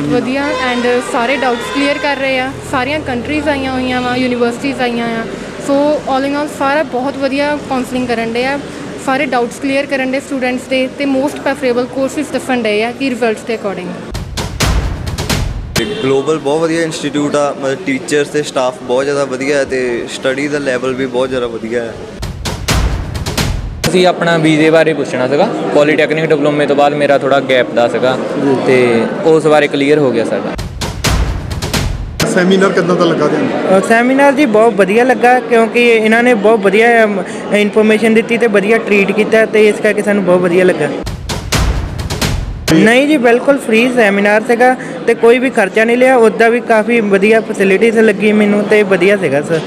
seminar? ਵਧੀਆ and ਸਾਰੇ doubts clear ਕਰ ਰਹੇ ਆ। ਸਾਰੀਆਂ ਕੰਟਰੀਜ਼ ਆਈਆਂ ਹੋਈਆਂ ਵਾ ਯੂਨੀਵਰਸਿਟੀਜ਼ ਆਈਆਂ ਆ। ਸੋ ਆਲ ਇਨ ਆਲ ਸਾਰਾ ਬਹੁਤ ਵਧੀਆ ਕਾਉਂਸਲਿੰਗ ਕਰਨ ਦੇ ਆ। ਸਾਰੇ ਡਾਊਟਸ ਕਲੀਅਰ ਕਰਨ ਦੇ ਸਟੂਡੈਂਟਸ ਦੇ ਤੇ ਮੋਸਟ ਪ੍ਰੈਫਰੇਬਲ ਕੋਰਸਿਸ ਦੱਸਣ ਦੇ ਆ ਕਿ ਰਿਜ਼ਲਟਸ ਦੇ ਅਕੋਰਡਿੰਗ ਗਲੋਬਲ ਬਹੁਤ ਵਧੀਆ ਇੰਸਟੀਚਿਊਟ ਆ, ਮਤਲਬ ਟੀਚਰਸ ਤੇ ਸਟਾਫ ਬਹੁਤ ਜ਼ਿਆਦਾ ਵਧੀਆ ਹੈ ਤੇ ਸਟੱਡੀ ਦਾ ਲੈਵਲ ਵੀ ਬਹੁਤ ਜ਼ਿਆਦਾ ਵਧੀਆ ਹੈ ਅਸੀਂ ਆਪਣਾ ਵੀਜ਼ੇ ਬਾਰੇ ਪੁੱਛਣਾ ਸੀਗਾ ਪੋਲੀਟੈਕਨਿਕ ਡਿਪਲੋਮੇ ਤੋਂ ਬਾਅਦ ਮੇਰਾ ਥੋੜਾ ਗੈਪ ਦਾ ਸੀਗਾ ਤੇ ਉਸ ਬਾਰੇ ਕਲੀਅਰ ਹੋ ਗਿਆ ਸਾਡਾ। ਸੈਮੀਨਾਰ ਕਿੱਦਾਂ ਦਾ ਲੱਗਾ ਤੁਹਾਨੂੰ? ਸੈਮੀਨਾਰ ਜੀ ਬਹੁਤ ਵਧੀਆ ਲੱਗਾ ਕਿਉਂਕਿ ਇਹਨਾਂ ਨੇ ਬਹੁਤ ਵਧੀਆ ਇਨਫੋਰਮੇਸ਼ਨ ਦਿੱਤੀ ਤੇ ਵਧੀਆ ਟਰੀਟ ਕੀਤਾ ਤੇ ਇਸ ਕਰਕੇ ਸਾਨੂੰ ਬਹੁਤ ਵਧੀਆ ਲੱਗਾ। ਨਹੀਂ ਜੀ ਬਿਲਕੁਲ ਫ੍ਰੀ ਸੈਮੀਨਾਰ ਸੀਗਾ ਤੇ ਕੋਈ ਵੀ ਖਰਚਾ ਨਹੀਂ ਲਿਆ ਉੱਦਾਂ ਵੀ ਕਾਫੀ ਵਧੀਆ ਫੈਸਿਲਿਟੀਜ਼ ਲੱਗੀ ਮੈਨੂੰ ਤੇ ਵਧੀਆ ਸੀਗਾ ਸਰ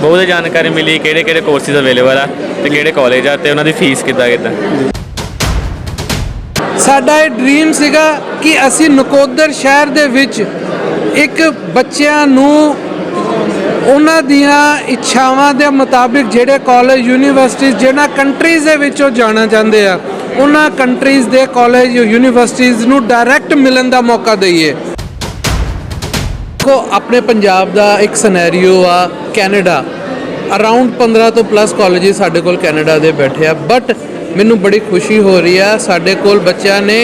ਬਹੁਤ ਜਾਣਕਾਰੀ ਮਿਲੀ ਕਿਹੜੇ ਕਿਹੜੇ ਕੋਰਸਿਸ ਅਵੇਲੇਬਲ ਆ ਤੇ ਕਿਹੜੇ ਕਾਲਜ ਆ ਤੇ ਉਹਨਾਂ ਦੀ ਫੀਸ ਕਿੱਦਾਂ ਕਿੱਦਾਂ। ਸਾਡਾ ਇਹ ਡ੍ਰੀਮ ਸੀਗਾ ਕਿ ਅਸੀਂ ਨਕੋਦਰ ਸ਼ਹਿਰ ਦੇ ਵਿੱਚ ਇੱਕ ਬੱਚਿਆਂ ਨੂੰ ਉਹਨਾਂ ਦੀਆਂ ਇੱਛਾਵਾਂ ਦੇ ਮੁਤਾਬਿਕ ਜਿਹੜੇ ਕਾਲਜ ਯੂਨੀਵਰਸਿਟੀਜ਼ ਜਿਹਨਾਂ ਕੰਟਰੀਜ਼ ਦੇ ਵਿੱਚ ਉਹ ਜਾਣਾ ਚਾਹੁੰਦੇ ਆ, ਉਹਨਾਂ ਕੰਟਰੀਜ਼ ਦੇ ਕਾਲਜ ਯੂਨੀਵਰਸਿਟੀਜ਼ ਨੂੰ ਡਾਇਰੈਕਟ ਮਿਲਣ ਦਾ ਮੌਕਾ ਦਈਏ। ਦੇਖੋ, ਆਪਣੇ ਪੰਜਾਬ ਦਾ ਇੱਕ ਸਿਨੈਰੀਓ ਆ ਕੈਨੇਡਾ। ਅਰਾਊਂਡ 15 ਤੋਂ ਪਲੱਸ ਕਾਲਜਸ ਸਾਡੇ ਕੋਲ ਕੈਨੇਡਾ ਦੇ ਬੈਠੇ ਆ। ਬਟ ਮੈਨੂੰ ਬੜੀ ਖੁਸ਼ੀ ਹੋ ਰਹੀ ਆ, ਸਾਡੇ ਕੋਲ ਬੱਚਿਆਂ ਨੇ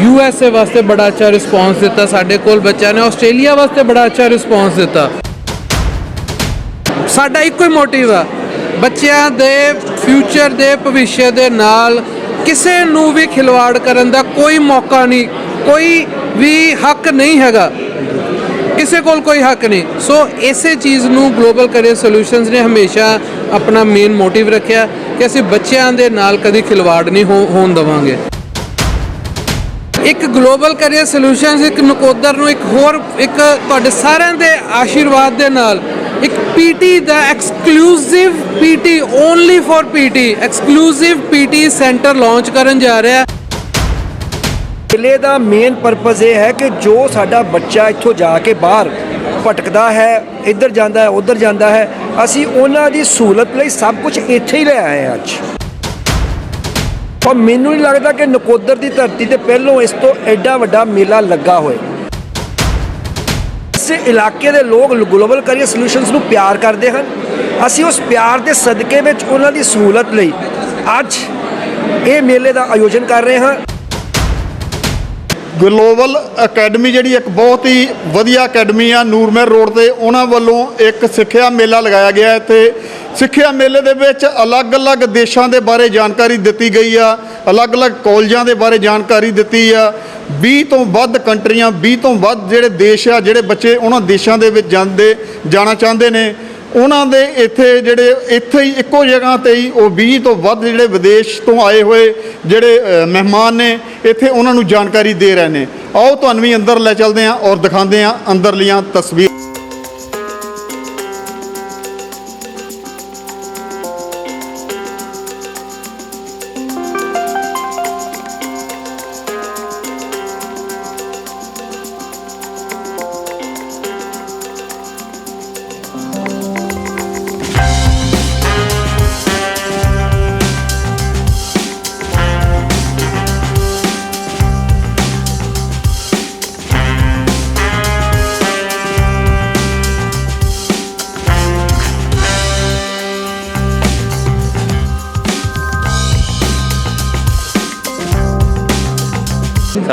ਯੂ ਐਸ ਏ ਵਾਸਤੇ ਬੜਾ ਅੱਛਾ ਰਿਸਪੌਂਸ ਦਿੱਤਾ। ਸਾਡੇ ਕੋਲ ਬੱਚਿਆਂ ਨੇ ਆਸਟ੍ਰੇਲੀਆ ਵਾਸਤੇ ਬੜਾ ਅੱਛਾ ਰਿਸਪੌਂਸ ਦਿੱਤਾ। ਸਾਡਾ ਇੱਕੋ ਹੀ ਮੋਟਿਵ ਆ, ਬੱਚਿਆਂ ਦੇ ਫਿਊਚਰ ਦੇ, ਭਵਿੱਖ ਦੇ ਨਾਲ ਕਿਸੇ ਨੂੰ ਵੀ ਖਿਲਵਾੜ ਕਰਨ ਦਾ ਕੋਈ ਮੌਕਾ ਨਹੀਂ, ਕੋਈ ਵੀ ਹੱਕ ਨਹੀਂ ਹੈਗਾ। ਕਿਸੇ ਕੋਲ ਕੋਈ ਹੱਕ ਨਹੀਂ। ਸੋ ਇਸੇ ਚੀਜ਼ ਨੂੰ ਗਲੋਬਲ ਕਰੀਅਰ ਸੋਲੂਸ਼ਨਸ ਨੇ ਹਮੇਸ਼ਾ ਆਪਣਾ ਮੇਨ ਮੋਟਿਵ ਰੱਖਿਆ ਕਿ ਅਸੀਂ ਬੱਚਿਆਂ ਦੇ ਨਾਲ ਕਦੀ ਖਿਲਵਾੜ ਨਹੀਂ ਹੋ- ਹੋਣ ਦੇਵਾਂਗੇ। ਇੱਕ ਗਲੋਬਲ ਕਰੀਅਰ ਸੋਲੂਸ਼ਨਸ ਇੱਕ ਨਕੋਦਰ ਨੂੰ ਇੱਕ ਹੋਰ, ਇੱਕ ਤੁਹਾਡੇ ਸਾਰਿਆਂ ਦੇ ਆਸ਼ੀਰਵਾਦ ਦੇ ਨਾਲ ਇੱਕ PT the exclusive PT only for PT exclusive PT centre launch ਕਰਨ ਜਾ ਰਿਹਾ। ਹੈ ਮੇਲੇ ਦਾ ਮੇਨ ਪਰਪਸ ਇਹ ਹੈ ਕਿ ਜੋ ਸਾਡਾ ਬੱਚਾ ਇੱਥੋਂ ਜਾ ਕੇ ਬਾਹਰ ਭਟਕਦਾ ਹੈ, ਇੱਧਰ ਜਾਂਦਾ ਹੈ, ਉੱਧਰ ਜਾਂਦਾ ਹੈ, ਅਸੀਂ ਉਹਨਾਂ ਦੀ ਸਹੂਲਤ ਲਈ ਸਭ ਕੁਝ ਇੱਥੇ ਹੀ ਲੈ ਆਏ ਹਾਂ ਅੱਜ। ਪਰ ਮੈਨੂੰ ਨਹੀਂ ਲੱਗਦਾ ਕਿ ਨਕੋਦਰ ਦੀ ਧਰਤੀ ਤੇ ਪਹਿਲੋਂ ਇਸ ਤੋਂ ਐਡਾ ਵੱਡਾ ਮੇਲਾ ਲੱਗਾ ਹੋਏ। ਇਸ ਇਲਾਕੇ ਦੇ ਲੋਕ ਗਲੋਬਲ ਕਰੀਅਰ ਸੋਲੂਸ਼ਨਸ ਨੂੰ ਪਿਆਰ ਕਰਦੇ ਹਨ। ਅਸੀਂ ਉਸ ਪਿਆਰ ਦੇ ਸਦਕੇ ਵਿੱਚ ਉਹਨਾਂ ਦੀ ਸਹੂਲਤ ਲਈ ਅੱਜ ਇਹ ਮੇਲੇ ਦਾ ਆਯੋਜਨ ਕਰ ਰਹੇ ਹਾਂ। ਗਲੋਬਲ ਅਕੈਡਮੀ ਜਿਹੜੀ ਇੱਕ ਬਹੁਤ ਹੀ ਵਧੀਆ ਅਕੈਡਮੀ ਆ ਨੂਰਮਹਿਰ ਰੋਡ ਤੇ, ਉਹਨਾਂ ਵੱਲੋਂ ਇੱਕ ਸਿੱਖਿਆ ਮੇਲਾ ਲਗਾਇਆ ਗਿਆ ਹੈ ਤੇ ਸਿੱਖਿਆ ਮੇਲੇ ਦੇ ਵਿੱਚ ਅਲੱਗ-ਅਲੱਗ ਦੇਸ਼ਾਂ ਦੇ ਬਾਰੇ ਜਾਣਕਾਰੀ ਦਿੱਤੀ ਗਈ ਆ, ਅਲੱਗ-ਅਲੱਗ ਕਾਲਜਾਂ ਦੇ ਬਾਰੇ ਜਾਣਕਾਰੀ ਦਿੱਤੀ ਆ। 20 ਤੋਂ ਵੱਧ ਕੰਟਰੀਆਂ 20 ਤੋਂ ਵੱਧ ਜਿਹੜੇ ਦੇਸ਼ ਆ, ਜਿਹੜੇ ਬੱਚੇ ਉਹਨਾਂ ਦੇਸ਼ਾਂ ਦੇ ਵਿੱਚ ਜਾਂਦੇ, ਜਾਣਾ ਚਾਹੁੰਦੇ ਨੇ। ਉਹਨਾਂ ਦੇ ਇੱਥੇ ਜਿਹੜੇ ਇੱਥੇ ਹੀ ਇੱਕੋ ਜਗ੍ਹਾ ਤੇ ਹੀ ਉਹ 20 ਤੋਂ ਵੱਧ ਜਿਹੜੇ ਵਿਦੇਸ਼ ਤੋਂ ਆਏ ਹੋਏ ਜਿਹੜੇ ਮਹਿਮਾਨ ਨੇ, ਇੱਥੇ ਉਹਨਾਂ ਨੂੰ ਜਾਣਕਾਰੀ ਦੇ ਰਹੇ ਨੇ। ਆਓ ਤੁਹਾਨੂੰ ਵੀ ਅੰਦਰ ਲੈ ਚੱਲਦੇ ਹਾਂ ਔਰ ਦਿਖਾਉਂਦੇ ਹਾਂ ਅੰਦਰਲੀਆਂ ਤਸਵੀਰਾਂ।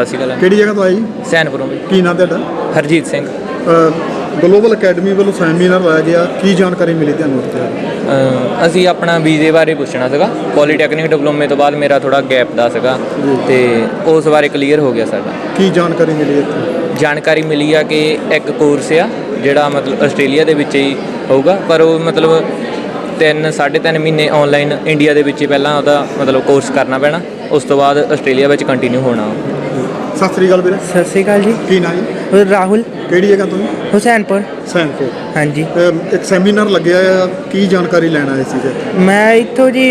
ਸਤਿ ਸ਼੍ਰੀ ਅਕਾਲ। ਕਿਹੜੀ ਜਗ੍ਹਾ ਤੋਂ ਆਏ ਜੀ? ਸੈਨਪੁਰੋਂ ਵੀ ਕੀ ਨਾਮ ਤੁਹਾਡਾ? ਹਰਜੀਤ ਸਿੰਘ। ਗਲੋਬਲ ਅਕੈਡਮੀ ਵੱਲੋਂ ਸੈਮੀਨਾਰ ਲਾਇਆ ਗਿਆ। ਕੀ ਜਾਣਕਾਰੀ ਮਿਲੀ ਤੁਹਾਨੂੰ ਉੱਥੇ? ਅਸੀਂ ਆਪਣਾ ਵੀਜ਼ੇ ਬਾਰੇ ਪੁੱਛਣਾ ਸੀਗਾ। ਪੋਲੀਟੈਕਨਿਕ ਡਿਪਲੋਮੇ ਤੋਂ ਬਾਅਦ ਮੇਰਾ ਥੋੜਾ ਗੈਪ ਦਾ ਸੀਗਾ। ਤੇ ਉਸ ਬਾਰੇ ਕਲੀਅਰ ਹੋ ਗਿਆ ਸਾਡਾ। ਕੀ ਜਾਣਕਾਰੀ ਮਿਲੀ ਇੱਥੇ? ਜਾਣਕਾਰੀ ਮਿਲੀ ਆ ਕਿ ਇੱਕ ਕੋਰਸ ਆ ਜਿਹੜਾ ਮਤਲਬ ਆਸਟ੍ਰੇਲੀਆ ਦੇ ਵਿੱਚ ਹੀ ਹੋਊਗਾ। ਪਰ ਉਹ ਮਤਲਬ 3 3.5 ਮਹੀਨੇ ਆਨਲਾਈਨ ਇੰਡੀਆ ਦੇ ਵਿੱਚ ਹੀ ਪਹਿਲਾਂ ਉਹਦਾ ਮਤਲਬ ਕੋਰਸ ਕਰਨਾ ਪੈਣਾ। ਉਸ ਤੋਂ ਬਾਅਦ ਆਸਟ੍ਰੇਲੀਆ ਵਿੱਚ ਕੰਟੀਨਿਊ ਹੋਣਾ। ਸਤਿ ਸ੍ਰੀ ਅਕਾਲ ਵੀਰੇ। ਸਤਿ ਸ਼੍ਰੀ ਅਕਾਲ ਜੀ। ਕੀ ਨਾਮ ਜੀ? ਰਾਹੁਲ। ਕਿਹੜੀ ਜਗ੍ਹਾ ਤੋਂ ਜੀ? ਹੁਸੈਨਪੁਰ। ਹਾਂਜੀ। ਇੱਕ ਸੈਮੀਨਾਰ ਲੱਗਿਆ ਆ ਕੀ ਜਾਣਕਾਰੀ ਲੈਣ ਆਏ ਸੀ ਮੈਂ ਇੱਥੋਂ ਜੀ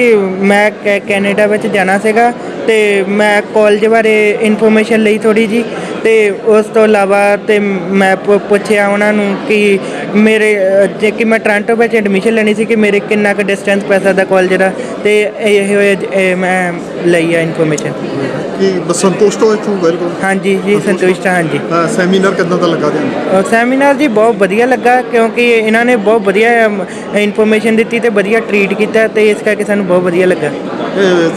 ਮੈਂ ਕੈ- ਕੈਨੇਡਾ ਵਿੱਚ ਜਾਣਾ ਸੀਗਾ ਤੇ ਮੈਂ ਕਾਲਜ ਬਾਰੇ ਇਨਫੋਰਮੇਸ਼ਨ ਲਈ ਥੋੜੀ ਜੀ ਤੇ ਉਸ ਤੋਂ ਇਲਾਵਾ ਤੇ ਮੈਂ ਪੁ- ਪੁੱਛਿਆ ਉਹਨਾਂ ਨੂੰ ਕਿ ਮੇਰੇ ਅ, ਜੇ ਕਿ ਮੈਂ ਟ੍ਰਾਂਟੋ ਵਿੱਚ ਐਡਮਿਸ਼ਨ ਲੈਣੀ ਸੀ ਕਿ ਮੇਰੇ ਕਿੰਨਾ ਕੁ ਡਿਸਟੈਂਸ ਪੈ ਸਕਦਾ ਕਾਲਜ ਦਾ ਤੇ ਇਹ ਇਹ ਮੈਂ ਲਈ ਆ ਇਨਫੋਰਮੇਸ਼ਨ ਕੀ ਬਸ ਸੰਤੁਸ਼ਟ ਹੋ ਇੱਥੋਂ ਬਿਲਕੁਲ ਹਾਂਜੀ ਜੀ ਸੰਤੁਸ਼ਟ ਹਾਂ ਹਾਂਜੀ ਹਾਂ, ਸੈਮੀਨਾਰ ਕਿੱਦਾਂ ਦਾ ਲੱਗਾ ਤੁਹਾਨੂੰ? ਸੈਮੀਨਾਰ ਜੀ ਬਹੁਤ ਵਧੀਆ ਲੱਗਾ ਕਿਉਂਕਿ ਇਹਨਾਂ ਨੇ ਬਹੁਤ ਵਧੀਆ ਇਨਫੋਰਮੇਸ਼ਨ ਦਿੱਤੀ ਤੇ ਵਧੀਆ ਟਰੀਟ ਕੀਤਾ ਤੇ ਇਸ ਕਰਕੇ ਸਾਨੂੰ ਬਹੁਤ ਵਧੀਆ ਲੱਗਾ।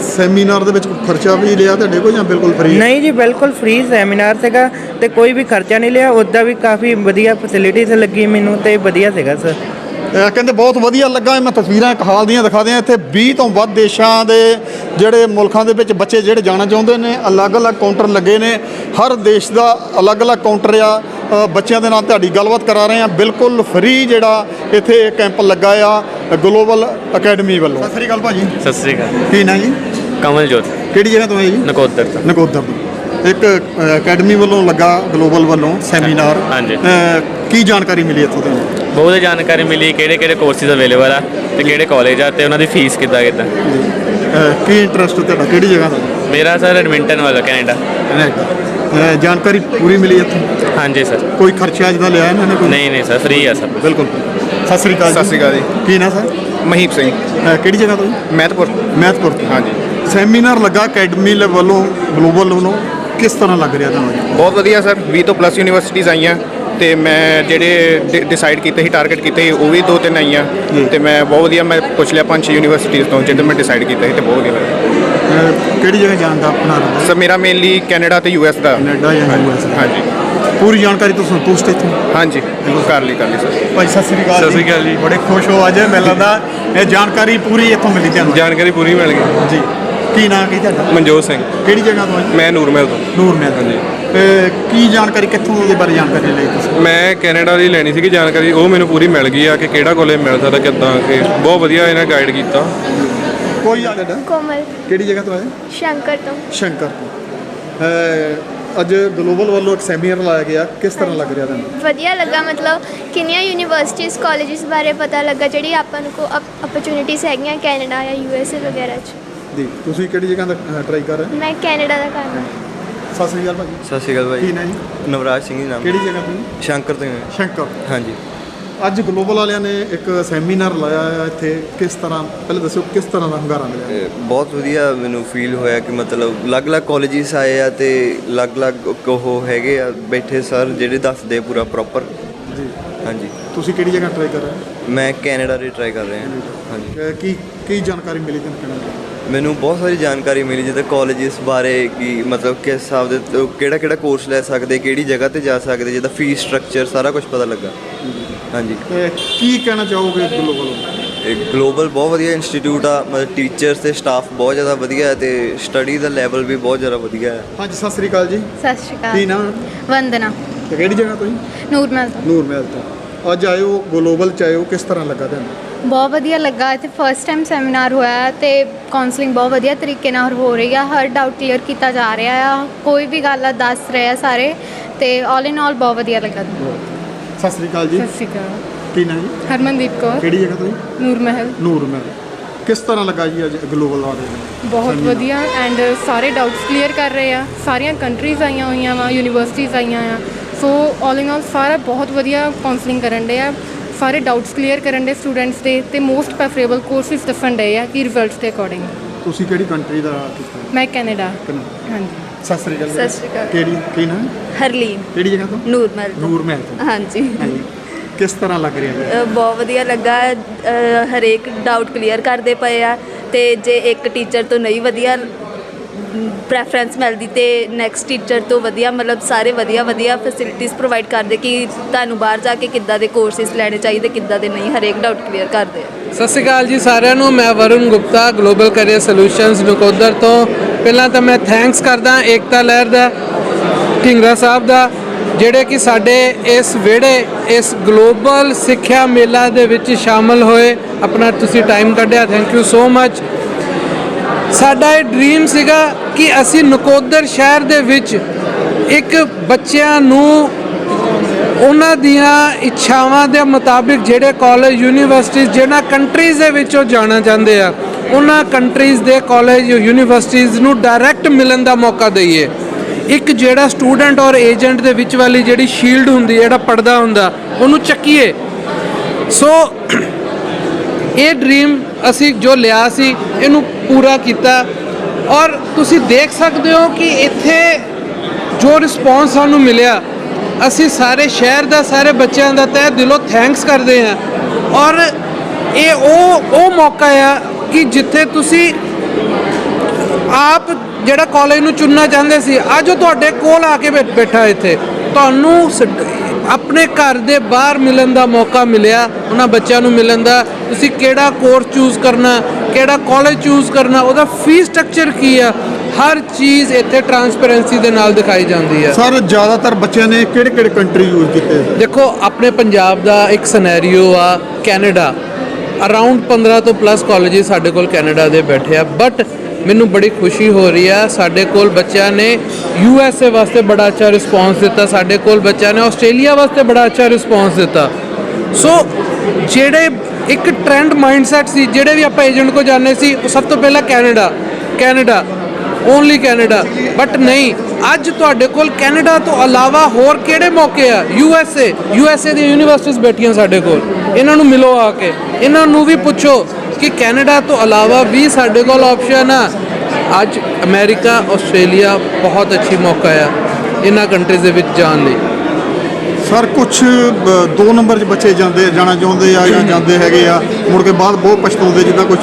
ਸੈਮੀਨਾਰ ਦੇ ਵਿੱਚ ਕੋਈ ਖਰਚਾ ਵੀ ਲਿਆ ਤੁਹਾਡੇ ਕੋਲ ਜਾਂ ਬਿਲਕੁਲ ਫ੍ਰੀ ਨਹੀਂ ਜੀ ਬਿਲਕੁਲ ਫ੍ਰੀ ਸੈਮੀਨਾਰ ਸੀਗਾ ਤੇ ਕੋਈ ਵੀ ਖਰਚਾ ਨਹੀਂ ਲਿਆ ਉੱਦਾਂ ਵੀ ਕਾਫੀ ਵਧੀਆ ਫੈਸਿਲਿਟੀਜ਼ ਲੱਗੀ ਮੈਨੂੰ ਤੇ ਵਧੀਆ ਸੀਗਾ ਸਰ ਕਹਿੰਦੇ ਬਹੁਤ ਵਧੀਆ ਲੱਗਾ। ਮੈਂ ਤਸਵੀਰਾਂ ਇੱਕ ਹਾਲ ਦੀਆਂ ਦਿਖਾ ਦਿਆਂ। ਇੱਥੇ 20 ਤੋਂ ਵੱਧ ਦੇਸ਼ਾਂ ਦੇ ਜਿਹੜੇ ਮੁਲਕਾਂ ਦੇ ਵਿੱਚ ਬੱਚੇ ਜਿਹੜੇ ਜਾਣਾ ਚਾਹੁੰਦੇ ਨੇ ਅਲੱਗ-ਅਲੱਗ ਕਾਊਂਟਰ ਲੱਗੇ ਨੇ। ਹਰ ਦੇਸ਼ ਦਾ ਅਲੱਗ-ਅਲੱਗ ਕਾਊਂਟਰ ਆ। ਬੱਚਿਆਂ ਦੇ ਨਾਲ ਤੁਹਾਡੀ ਗੱਲਬਾਤ ਕਰਾ ਰਹੇ ਆ ਬਿਲਕੁਲ ਫ੍ਰੀ ਜਿਹੜਾ ਇੱਥੇ ਇਹ ਕੈਂਪ ਲੱਗਾ ਆ ਗਲੋਬਲ ਅਕੈਡਮੀ ਵੱਲੋਂ। ਸਤਿ ਸ੍ਰੀ ਅਕਾਲ ਭਾਜੀ। ਸਤਿ ਸ੍ਰੀ ਅਕਾਲ। ਕੀ ਨਾਂ ਜੀ? ਕਮਲਜੋਤ। ਕਿਹੜੀ ਜਗ੍ਹਾ ਤੋਂ ਆਏ ਜੀ? ਨਕੋਦਰ ਤੋਂ। ਨਕੋਦਰ ਤੋਂ। ਇੱਕ ਅਕੈਡਮੀ ਵੱਲੋਂ ਲੱਗਾ ਗਲੋਬਲ ਵੱਲੋਂ ਸੈਮੀਨਾਰ ਹਾਂਜੀ। ਕੀ ਜਾਣਕਾਰੀ ਮਿਲੀ ਇੱਥੋਂ ਤੁਹਾਨੂੰ ਬਹੁਤ ਜਾਣਕਾਰੀ ਮਿਲੀ ਕਿਹੜੇ ਕਿਹੜੇ ਕੋਰਸਿਸ ਅਵੇਲੇਬਲ ਆ ਤੇ ਕਿਹੜੇ ਕਾਲਜ ਆ ਤੇ ਉਹਨਾਂ ਦੀ ਫੀਸ ਕਿੱਦਾਂ ਕਿੱਦਾਂ? ਕੀ ਇੰਟਰਸਟ ਤੁਹਾਡਾ? ਕਿਹੜੀ ਜਗ੍ਹਾ ਦਾ? ਮੇਰਾ ਸਰ ਐਡਮਿੰਟਨ ਵਾਲਾ ਕੈਨੇਡਾ ਜਾਣਕਾਰੀ ਪੂਰੀ ਮਿਲੀ ਇੱਥੋਂ? ਹਾਂਜੀ ਸਰ ਕੋਈ ਖਰਚਾ ਜਿਹਦਾ ਲਿਆ ਇਹਨਾਂ ਨੇ ਕੋਈ? ਨਹੀਂ ਨਹੀਂ ਸਰ ਫ੍ਰੀ ਆ ਸਭ ਬਿਲਕੁਲ। ਸਤਿ ਸ੍ਰੀ ਅਕਾਲ ਸਤਿ ਸ਼੍ਰੀ ਅਕਾਲ ਜੀ। ਕੀ ਨਾਂ ਸਰ ਮਹੀਪ ਸਿੰਘ। ਕਿਹੜੀ ਜਗ੍ਹਾ ਤੋਂ ਜੀ? ਮਹਿਤਪੁਰ। ਮਹਿਤਪੁਰ ਤੋਂ। ਹਾਂਜੀ। ਸੈਮੀਨਾਰ ਲੱਗਾ ਅਕੈਡਮੀ ਵੱਲੋਂ ਗਲੋਬਲ ਵੱਲੋਂ। ਕਿਸ ਤਰ੍ਹਾਂ ਲੱਗ ਰਿਹਾ ਤੁਹਾਨੂੰ? ਬਹੁਤ ਵਧੀਆ ਸਰ 20 ਤੋਂ ਪਲੱਸ ਯੂਨੀਵਰਸਿਟੀਜ਼ ਆਈਆਂ। ਤੇ ਮੈਂ ਜਿਹੜੇ ਡਿਸਾਈਡ ਕੀਤੇ ਸੀ ਟਾਰਗੇਟ ਕੀਤੇ ਸੀ ਉਹ ਵੀ ਦੋ ਤਿੰਨ ਆਈਆਂ। ਤੇ ਮੈਂ ਬਹੁਤ ਵਧੀਆ ਮੈਂ ਪੁੱਛ ਲਿਆ ਪੰਜ ਛੇ ਯੂਨੀਵਰਸਿਟੀਜ਼ ਤੋਂ ਜਿਹੜੇ ਮੈਂ ਡਿਸਾਈਡ ਕੀਤੇ ਸੀ ਤੇ ਬਹੁਤ ਵਧੀਆ ਲੱਗਾ ਕਿਹੜੀ ਜਗ੍ਹਾ ਜਾਣ ਦਾ ਆਪਣਾ ਸਰ ਮੇਰਾ ਮੇਨਲੀ ਕੈਨੇਡਾ ਤੇ ਯੂਐਸ ਦਾ। ਕੈਨੇਡਾ ਜਾਂ ਯੂਐਸ ਹਾਂਜੀ। ਪੂਰੀ ਜਾਣਕਾਰੀ ਤੋਂ ਸੰਤੁਸ਼ਟ ਇੱਥੋਂ ਹਾਂਜੀ। ਕਰ ਲਈ ਕਰ ਲਈ ਸਰ। ਭਾਈ ਸਤਿ ਸ੍ਰੀ ਅਕਾਲ ਸਤਿ ਸ੍ਰੀ ਅਕਾਲ ਜੀ। ਬੜੇ ਖੁਸ਼ ਹੋ ਅੱਜ ਮੈਨੂੰ ਲੱਗਦਾ ਇਹ ਜਾਣਕਾਰੀ ਪੂਰੀ ਇੱਥੋਂ ਮਿਲੀ ਤੁਹਾਨੂੰ। ਜਾਣਕਾਰੀ ਪੂਰੀ ਮਿਲ ਗਈ। ਜੀ। ਕੀ ਨਾਂ ਕੀ ਤੁਹਾਡਾ? ਮਨਜੋਤ ਸਿੰਘ। ਕਿਹੜੀ ਜਗ੍ਹਾ ਤੋਂ ਜੀ ਮੈਂ ਨੂਰਮਹਿਲ ਤੋਂ। ਨੂਰ ਮਹਿਲ। ਹਾਂਜੀ। ਤੇ ਕੀ ਜਾਣਕਾਰੀ ਕਿੱਥੋਂ ਉਹਦੇ ਬਾਰੇ ਜਾਣਕਾਰੀ ਲਈ ਤੁਸੀਂ? ਮੈਂ ਕੈਨੇਡਾ ਦੀ ਲੈਣੀ ਸੀਗੀ ਜਾਣਕਾਰੀ ਉਹ ਮੈਨੂੰ ਪੂਰੀ ਮਿਲ ਗਈ ਆ ਕਿ ਕਿਹੜਾ ਕਾਲਜ ਮਿਲ ਸਕਦਾ ਕਿੱਦਾਂ ਕਿ ਬਹੁਤ ਵਧੀਆ ਇਹਨਾਂ ਗਾਈਡ ਕੀਤਾ। ਕੋਈ ਆ ਤੁਹਾਡਾ? ਕੋਮਲ। ਕਿਹੜੀ ਜਗ੍ਹਾ ਤੋਂ ਆਏ? ਸ਼ੰਕਰ ਤੋਂ। ਸ਼ੰਕਰ ਤੋਂ। ਅਹ ਅੱਜ ਗਲੋਬਲ ਵੱਲੋਂ ਇੱਕ ਸੈਮੀਨਾਰ ਲਾਇਆ ਗਿਆ ਕਿਸ ਤਰ੍ਹਾਂ ਲੱਗ ਰਿਹਾ ਤੁਹਾਨੂੰ? ਵਧੀਆ ਲੱਗਾ ਮਤਲਬ ਕਿੰਨੀਆਂ ਯੂਨੀਵਰਸਿਟੀਜ਼ ਕਾਲਜਸ ਬਾਰੇ ਪਤਾ ਲੱਗਾ ਜਿਹੜੀ ਆਪਾਂ ਨੂੰ ਕੋ ਅਪਰਚੂਨਿਟੀਜ਼ ਹੈਗੀਆਂ ਕੈਨੇਡਾ ਜਾਂ ਯੂਐਸਏ ਵਗੈਰਾ 'ਚ। ਜੀ ਤੁਸੀਂ ਕਿਹੜੀ ਜਗ੍ਹਾ ਦਾ ਟਰਾਈ ਕਰ ਰਹੇ ਮੈਂ ਕੈਨੇਡਾ ਦਾ ਕਰਨਾ ਸਤਿ ਸ੍ਰੀ ਅਕਾਲ ਭਾਜੀ। ਸਤਿ ਸ਼੍ਰੀ ਅਕਾਲ ਕੀ ਭਾਈ ਨਾਂ ਜੀ? ਨਵਰਾਜ ਸਿੰਘ ਜੀ ਨਾਮ। ਕਿਹੜੀ ਜਗ੍ਹਾ ਤੋਂ ਸ਼ੰਕਰ ਤੋਂ ਹੀ। ਹਾਂ। ਸ਼ੰਕਰ। ਹਾਂਜੀ। ਅੱਜ ਗਲੋਬਲ ਵਾਲਿਆਂ ਨੇ ਇੱਕ ਸੈਮੀਨਾਰ ਲਾਇਆ ਹੈ ਇੱਥੇ। ਕਿਸ ਤਰ੍ਹਾਂ ਪਹਿਲੇ ਦੱਸੋ ਕਿਸ ਤਰ੍ਹਾਂ ਦਾ ਹੰਗਾਰਾ ਮਿਲਿਆ? ਬਹੁਤ ਵਧੀਆ ਮੈਨੂੰ ਫੀਲ ਹੋਇਆ ਕਿ ਮਤਲਬ ਅਲੱਗ-ਅਲੱਗ ਕਾਲਜਿਸ ਆਏ ਆ ਤੇ ਅਲੱਗ-ਅਲੱਗ ਉਹ ਹੈਗੇ ਆ ਬੈਠੇ ਸਰ ਜਿਹੜੇ ਦੱਸਦੇ ਪੂਰਾ ਪ੍ਰੋਪਰ ਜੀ। ਹਾਂਜੀ। ਤੁਸੀਂ ਕਿਹੜੀ ਜਗ੍ਹਾ ਟਰਾਈ ਕਰ ਰਹੇ ਹੋ? ਮੈਂ ਕੈਨੇਡਾ ਦੀ ਟਰਾਈ ਕਰ ਰਿਹਾ। ਹਾਂਜੀ। ਅਹ ਕੀ ਕੀ ਜਾਣਕਾਰੀ ਮਿਲੀ ਤੁਹਾਨੂੰ ਕਿਹਨਾਂ ਮੈਨੂੰ ਬਹੁਤ ਸਾਰੀ ਜਾਣਕਾਰੀ ਮਿਲੀ ਜਿੱਦਾਂ ਕਾਲਜਿਸ ਬਾਰੇ ਕਿ ਮਤਲਬ ਕਿਸ ਹਿਸਾਬ ਦੇ ਕਿਹੜਾ ਕਿਹੜਾ ਕੋਰਸ ਲੈ ਸਕਦੇ ਕਿਹੜੀ ਜਗ੍ਹਾ ਤੇ ਜਾ ਸਕਦੇ ਜਿੱਦਾਂ ਫੀਸ ਸਟਰਕਚਰ ਸਾਰਾ ਕੁਝ ਪਤਾ ਲੱਗਾ। ਹਾਂਜੀ। ਤੇ ਕੀ ਕਹਿਣਾ ਚਾਹੋਗੇ ਗਲੋਬਲ ਇਹ ਗਲੋਬਲ ਬਹੁਤ ਵਧੀਆ ਇੰਸਟੀਚਿਊਟ ਆ ਮਤਲਬ ਟੀਚਰਸ ਤੇ ਸਟਾਫ ਬਹੁਤ ਜ਼ਿਆਦਾ ਵਧੀਆ ਹੈ ਤੇ ਸਟੱਡੀ ਦਾ ਲੈਵਲ ਵੀ ਬਹੁਤ ਜ਼ਿਆਦਾ ਵਧੀਆ ਹੈ। ਹਾਂਜੀ ਸਤਿ ਸ੍ਰੀ ਅਕਾਲ ਜੀ। ਸਤਿ ਸ਼੍ਰੀ ਕੀ ਅਕਾਲ ਨਾਮ? ਵੰਦਨਾ। ਤੇ ਕਿਹੜੀ ਜਗ੍ਹਾ ਤੋਂ ਜੀ? ਨੂਰਮਹਿਲ ਤੋਂ। ਨੂਰ ਮਹਿਲ ਤੋਂ। ਅੱਜ ਹੋ ਗਲੋਬਲ ਚ ਹੋ ਕਿਸ ਤਰ੍ਹਾਂ ਲੱਗਾ ਤੁਹਾਨੂੰ? ਬਹੁਤ ਵਧੀਆ ਲੱਗਾ। ਇੱਥੇ ਫਰਸਟ ਟਾਈਮ ਸੈਮੀਨਾਰ ਹੋਇਆ ਤੇ ਕਾਉਂਸਲਿੰਗ ਬਹੁਤ ਵਧੀਆ ਤਰੀਕੇ ਨਾਲ ਹੋ ਰਹੀ ਆ। ਹਰ ਡਾਊਟ ਕਲੀਅਰ ਕੀਤਾ ਜਾ ਰਿਹਾ ਆ। ਕੋਈ ਵੀ ਗੱਲ ਆ ਦੱਸ ਰਹੇ ਆ ਸਾਰੇ ਤੇ ਆਲ ਇਨ ਆਲ ਬਹੁਤ ਵਧੀਆ ਲੱਗਾ। ਸਤਿ ਸ੍ਰੀ ਅਕਾਲ ਜੀ। ਸ਼੍ਰੀ ਅਕਾਲ। ਕੀ ਨਾਮ ਜੀ? ਹਰਮਨਦੀਪ ਕੌਰ। ਕਿਹੜੀ ਜਗ੍ਹਾ ਤੋਂ ਜੀ? ਨੂਰਮਹਿਲ ਨੂਰ ਮਹਿਲ। ਕਿਸ ਤਰ੍ਹਾਂ ਲੱਗਾ ਜੀ ਅੱਜ ਗਲੋਬਲ ਵਾਲੇ ਬਹੁਤ ਵਧੀਆ ਐਂਡ ਸਾਰੇ ਡਾਊਟਸ ਕਲੀਅਰ ਕਰ ਰਹੇ ਆ। ਸਾਰੀਆਂ ਕੰਟਰੀਜ਼ ਆਈਆਂ ਹੋਈਆਂ ਵਾ ਯੂਨੀਵਰਸਿਟੀਜ਼ ਆਈਆਂ ਆ। ਸੋ ਆਲ ਇਨ ਆਲ ਸਾਰਾ ਬਹੁਤ ਵਧੀਆ ਕਾਉਂਸਲਿੰਗ ਕਰਨ ਦੇ ਆ। ਸਾਰੇ ਡਾਊਟਸ ਕਲੀਅਰ ਕਰਨ ਦੇ ਸਟੂਡੈਂਟਸ ਦੇ ਤੇ ਮੋਸਟ ਪ੍ਰੈਫਰੇਬਲ ਕੋਰਸਿਸ ਦੱਸਣ ਦੇ ਆ ਕਿ ਰਿਜ਼ਲਟਸ ਦੇ ਅਕੋਰਡਿੰਗ ਤੁਸੀਂ ਕਿਹੜੀ ਕੰਟਰੀ ਦਾ ਕੀਤਾ ਮੈਂ ਕੈਨੇਡਾ। ਹਾਂਜੀ। ਸਤਿ ਸ੍ਰੀ ਅਕਾਲ। ਸਤਿ ਸ੍ਰੀ ਅਕਾਲ। ਕਿਹੜੀ ਕੀ ਨਾਮ? ਹਰਲੀਨ। ਕਿਹੜੀ ਜਗ੍ਹਾ ਤੋਂ? ਨੂਰਮਲ ਨੂਰ ਮਹਿਲ ਤੋਂ। ਹਾਂਜੀ। ਹਾਂਜੀ। ਕਿਸ ਤਰ੍ਹਾਂ ਲੱਗ ਰਿਹਾ? ਜੀ ਬਹੁਤ ਵਧੀਆ ਲੱਗਾ। ਹਰੇਕ ਡਾਊਟ ਕਲੀਅਰ ਕਰਦੇ ਪਏ ਆ ਤੇ ਜੇ ਇੱਕ ਟੀਚਰ ਤੋਂ ਨਹੀਂ ਵਧੀਆ ਪ੍ਰੈਫਰੈਂਸ ਮਿਲਦੀ ਤੇ ਨੈਕਸਟ ਟੀਚਰ ਤੋਂ ਵਧੀਆ, ਮਤਲਬ ਸਾਰੇ ਵਧੀਆ ਵਧੀਆ ਫੈਸਿਲਿਟੀਜ਼ ਪ੍ਰੋਵਾਈਡ ਕਰਦੇ ਕਿ ਤੁਹਾਨੂੰ ਬਾਹਰ ਜਾ ਕੇ ਕਿੱਦਾਂ ਦੇ ਕੋਰਸਿਸ ਲੈਣੇ ਚਾਹੀਦੇ, ਕਿੱਦਾਂ ਦੇ ਨਹੀਂ, ਹਰੇਕ ਡਾਊਟ ਕਲੀਅਰ ਕਰਦੇ ਸਤਿ ਸ਼੍ਰੀ ਅਕਾਲ ਜੀ ਸਾਰਿਆਂ ਨੂੰ, ਮੈਂ Varun Gupta global career solutions Nakodar ਤੋਂ। ਪਹਿਲਾਂ ਤਾਂ ਮੈਂ ਥੈਂਕਸ ਕਰਦਾ ਏਕਤਾ ਲਹਿਰ ਦਾ, ਢਿੰਗਰਾ ਸਾਹਿਬ ਦਾ, ਜਿਹੜੇ ਕਿ ਸਾਡੇ ਇਸ ਵਿਹੜੇ, ਇਸ ਗਲੋਬਲ ਸਿੱਖਿਆ ਮੇਲਾ ਦੇ ਵਿੱਚ ਸ਼ਾਮਲ ਹੋਏ। ਆਪਣਾ ਤੁਸੀਂ ਟਾਈਮ ਕੱਢਿਆ ਥੈਂਕ ਯੂ ਸੋ ਮੱਚ ਸਾਡਾ ਇਹ ਡ੍ਰੀਮ ਸੀਗਾ ਕਿ ਅਸੀਂ ਨਕੋਦਰ ਸ਼ਹਿਰ ਦੇ ਵਿੱਚ ਇੱਕ ਬੱਚਿਆਂ ਨੂੰ ਉਹਨਾਂ ਦੀਆਂ ਇੱਛਾਵਾਂ ਦੇ ਮੁਤਾਬਿਕ ਜਿਹੜੇ ਕਾਲਜ ਯੂਨੀਵਰਸਿਟੀਜ਼ ਜਿਹਨਾਂ ਕੰਟਰੀਜ਼ ਦੇ ਵਿੱਚ ਉਹ ਜਾਣਾ ਚਾਹੁੰਦੇ ਆ, ਉਹਨਾਂ ਕੰਟਰੀਜ਼ ਦੇ ਕਾਲਜ ਯੂਨੀਵਰਸਿਟੀਜ਼ ਨੂੰ ਡਾਇਰੈਕਟ ਮਿਲਣ ਦਾ ਮੌਕਾ ਦਈਏ। ਇੱਕ ਜਿਹੜਾ ਸਟੂਡੈਂਟ ਔਰ ਏਜੰਟ ਦੇ ਵਿੱਚ ਵਾਲੀ ਜਿਹੜੀ ਸ਼ੀਲਡ ਹੁੰਦੀ ਜਿਹੜਾ ਪਰਦਾ ਹੁੰਦਾ, ਉਹਨੂੰ ਚੱਕੀਏ। ਸੋ ਇਹ ਡ੍ਰੀਮ ਅਸੀਂ ਜੋ ਲਿਆ ਸੀ, ਇਹਨੂੰ ਪੂਰਾ ਕੀਤਾ। ਔਰ ਤੁਸੀਂ ਦੇਖ ਸਕਦੇ ਹੋ ਕਿ ਇੱਥੇ ਜੋ ਰਿਸਪੌਂਸ ਸਾਨੂੰ ਮਿਲਿਆ, ਅਸੀਂ ਸਾਰੇ ਸ਼ਹਿਰ ਦਾ, ਸਾਰੇ ਬੱਚਿਆਂ ਦਾ ਤਹਿ ਦਿਲੋਂ ਥੈਂਕਸ ਕਰਦੇ ਹਾਂ। ਔਰ ਇਹ ਉਹ ਉਹ ਮੌਕਾ ਆ ਕਿ ਜਿੱਥੇ ਤੁਸੀਂ ਆਪ ਜਿਹੜਾ ਕਾਲਜ ਨੂੰ ਚੁਣਨਾ ਚਾਹੁੰਦੇ ਸੀ, ਅੱਜ ਉਹ ਤੁਹਾਡੇ ਕੋਲ ਆ ਕੇ ਬੈ- ਬੈਠਾ ਇੱਥੇ। ਤੁਹਾਨੂੰ ਸ- ਆਪਣੇ ਘਰ ਦੇ ਬਾਹਰ ਮਿਲਣ ਦਾ ਮੌਕਾ ਮਿਲਿਆ ਉਹਨਾਂ ਬੱਚਿਆਂ ਨੂੰ ਮਿਲਣ ਦਾ। ਤੁਸੀਂ ਕਿਹੜਾ ਕੋਰਸ ਚੂਜ਼ ਕਰਨਾ ਕਿਹੜਾ ਕਾਲਜ ਚੂਜ਼ ਕਰਨਾ ਉਹਦਾ ਫੀਸ ਸਟਰਕਚਰ ਕੀ ਆ? ਹਰ ਚੀਜ਼ ਇੱਥੇ ਟਰਾਂਸਪੇਰੈਂਸੀ ਦੇ ਨਾਲ ਦਿਖਾਈ ਜਾਂਦੀ ਹੈ ਸਰ ਜ਼ਿਆਦਾਤਰ ਬੱਚਿਆਂ ਨੇ ਕਿਹੜੇ ਕਿਹੜੇ ਕੰਟਰੀ ਯੂਜ਼ ਕੀਤੇ? ਦੇਖੋ ਆਪਣੇ ਪੰਜਾਬ ਦਾ ਇੱਕ ਸਿਨੈਰੀਓ ਆ ਕੈਨੇਡਾ। ਅਰਾਊਂਡ 15 ਤੋਂ ਪਲੱਸ ਕਾਲਜਸ ਸਾਡੇ ਕੋਲ ਕੈਨੇਡਾ ਦੇ ਬੈਠੇ ਆ ਬਟ ਮੈਨੂੰ ਬੜੀ ਖੁਸ਼ੀ ਹੋ ਰਹੀ ਆ। ਸਾਡੇ ਕੋਲ ਬੱਚਿਆਂ ਨੇ ਯੂ ਐਸ ਏ ਵਾਸਤੇ ਬੜਾ ਅੱਛਾ ਰਿਸਪੌਂਸ ਦਿੱਤਾ। ਸਾਡੇ ਕੋਲ ਬੱਚਿਆਂ ਨੇ ਆਸਟ੍ਰੇਲੀਆ ਵਾਸਤੇ ਬੜਾ ਅੱਛਾ ਰਿਸਪੌਂਸ ਦਿੱਤਾ। ਸੋ ਜਿਹੜੇ ਇੱਕ ਟ੍ਰੈਂਡ ਮਾਈਂਡਸੈਟ ਸੀ, ਜਿਹੜੇ ਵੀ ਆਪਾਂ ਏਜੰਟ ਕੋ ਜਾਣੇ ਸੀ, ਉਹ ਸਭ ਤੋਂ ਪਹਿਲਾਂ Canada Canada only Canada but ਨਹੀਂ, ਅੱਜ ਤੁਹਾਡੇ ਕੋਲ ਕੈਨੇਡਾ ਤੋਂ ਇਲਾਵਾ ਹੋਰ ਕਿਹੜੇ ਮੌਕੇ ਆ? U S A U S A ਦੀਆਂ ਯੂਨੀਵਰਸਿਟੀਆਂ ਬੈਠੀਆਂ ਸਾਡੇ ਕੋਲ। ਇਹਨਾਂ ਨੂੰ ਮਿਲੋ ਆ ਕੇ। ਇਹਨਾਂ ਨੂੰ ਵੀ ਪੁੱਛੋ। ਕਿ ਕੈਨੇਡਾ ਤੋਂ ਇਲਾਵਾ ਵੀ ਸਾਡੇ ਕੋਲ ਆਪਸ਼ਨ ਆ। ਅੱਜ ਅਮਰੀਕਾ ਆਸਟ੍ਰੇਲੀਆ ਬਹੁਤ ਅੱਛੀ ਮੌਕਾ ਆ ਇਹਨਾਂ ਕੰਟਰੀਜ਼ ਦੇ ਵਿੱਚ ਜਾਣ ਲਈ। ਸਰ ਕੁਝ ਦੋ ਨੰਬਰ 'ਚ ਬੱਚੇ ਜਾਂਦੇ ਜਾਣਾ ਚਾਹੁੰਦੇ ਆ ਜਾਂ ਜਾਂਦੇ ਹੈਗੇ ਆ। ਮੁੜ ਕੇ ਬਾਅਦ ਬਹੁਤ ਪਛਤਾਉਂਦੇ ਜਿੱਦਾਂ ਕੁਝ